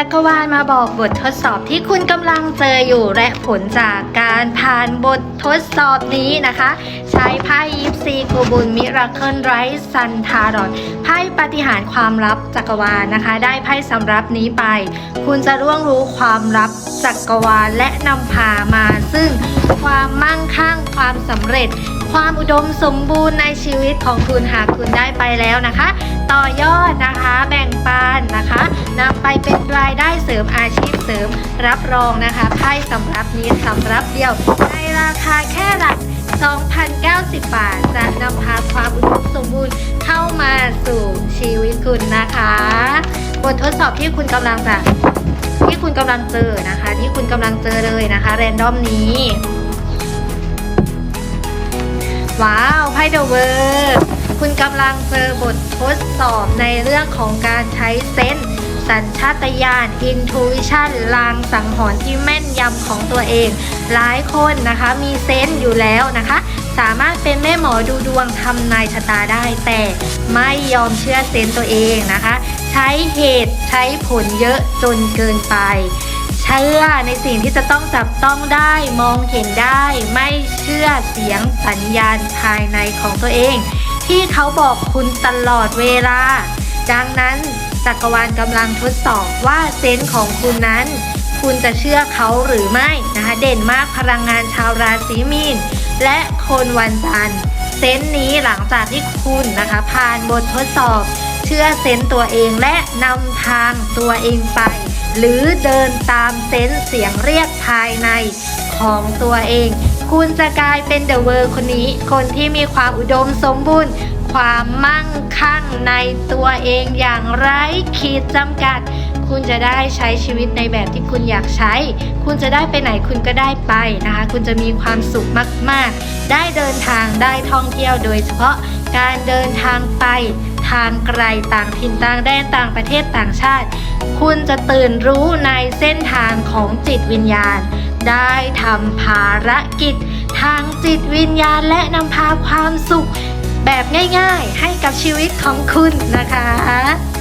จักรวาลมาบอกบททดสอบที่คุณกำลังเจออยู่และผลจากการผ่านบททดสอบนี้นะคะ ใช้ไพ่ยิปซีกูบุลมิราเคิลไรส์ซันทารอนไพ่ปฏิหารความลับจักรวาลนะคะ ได้ไพ่สำรับนี้ไป คุณจะร่วงรู้ความลับจักรวาลและนำพามาซึ่งความมั่งคั่งความสำเร็จ ความอุดมสมบูรณ์ในชีวิตของคุณหากคุณได้ไปแล้วนะคะ ต่อยอดนะคะแบ่งปันนะคะนำไปเป็นรายได้เสริมอาชีพเสริม รับรองนะคะไพ่สำรับนี้สำรับเดียวในราคาแค่หลัก2,090 บาท จะนำพาความอุดมสมบูรณ์เข้ามาสู่ชีวิตคุณนะคะ บททดสอบที่คุณกำลังจะที่คุณกำลังเจอนะคะ ที่คุณกำลังเจอเลยนะคะ แรนดอมนี้ ว้าวไพ่เดอะเวิร์คุณกำลังเจอบททดสอบในเรื่องของการใช้เซนส์สัญชาตญาณ intuition ลางสังหรณ์ที่แม่นยำของตัวเอง หลายคนนะคะมีเซนส์อยู่แล้วนะคะ สามารถเป็นแม่หมอดูดวงทำนายชะตาได้ แต่ไม่ยอมเชื่อเซนส์ตัวเองนะคะ ใช้เหตุใช้ผลเยอะจนเกินไป เชื่อในสิ่งที่จะต้องจับต้องได้มองเห็นได้ ไม่เชื่อเสียงสัญญาณภายในของตัวเอง ที่เขาบอกคุณตลอดเวลา ดังนั้นจักรวาลกำลังทดสอบว่าเซนส์ของคุณนั้น คุณจะเชื่อเขาหรือไม่นะคะเด่นมากพลังงานชาวราศีมีนและคนวันจันทร์เซนส์นี้หลังจากที่คุณนะคะผ่านบททดสอบ เชื่อเซนส์ตัวเองและนำทางตัวเองไป หรือเดินตามเซนส์เสียงเรียกภายในของตัวเอง คุณจะกลายเป็นเดอะเวอร์คนนี้ คนที่มีความอุดมสมบูรณ์ ความมั่งคั่งในตัวเองอย่างไร้ขีดจำกัด คุณจะได้ใช้ชีวิตในแบบที่คุณอยากใช้ คุณจะได้ไปไหนคุณก็ได้ไปนะคะ คุณจะมีความสุขมาก ๆ ได้เดินทางได้ท่องเที่ยวโดยเฉพาะการเดินทางไป ทางไกลต่างถิ่นต่างแดนต่างประเทศต่างชาติ คุณจะตื่นรู้ในเส้นทางของจิตวิญญาณ ได้ทำภารกิจ ทางจิตวิญญาณและนำพาความสุข แบบง่ายๆ ให้กับชีวิตของคุณนะคะ